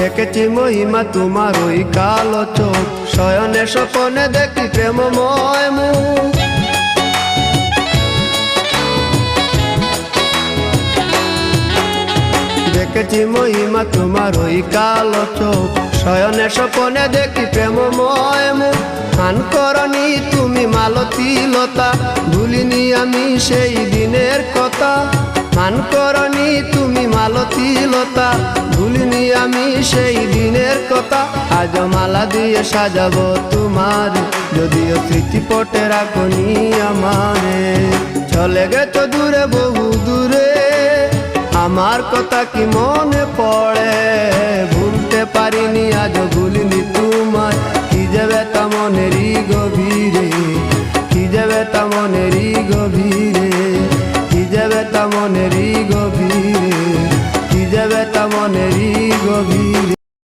দেখেছি মহিমা তোমার ওই কালো চোখ। শয়নে স্বপনে দেখি প্রেমময় মুখ। দেখেছি মহিমা তোমার ওই কালো চোখ। শয়নে স্বপনে দেখি প্রেমময় মুখ। খান করনি তুমি মালতী লতা ভুলিনি আমি সেই দিনের কথা। মান করনি তুমি মালতী লতা ভুলিনি আমি সেই দিনের কথা, আজ মালা দিয়ে সাজাবো তোমার। যদিও স্মৃতিপটে রাখনি আমারে। চলে গেছো দূরে, বহু দূরে, আমার কথা কি মনে পড়ে? ভুলতে পারিনি, আজ ভুলিনি তোমার কি যাবে তা মনেরই গভীরে, কি যাবে তা মনেরই গভীরে, কি যাবে তা মনেরই গভীরে। মনেরই গভীরে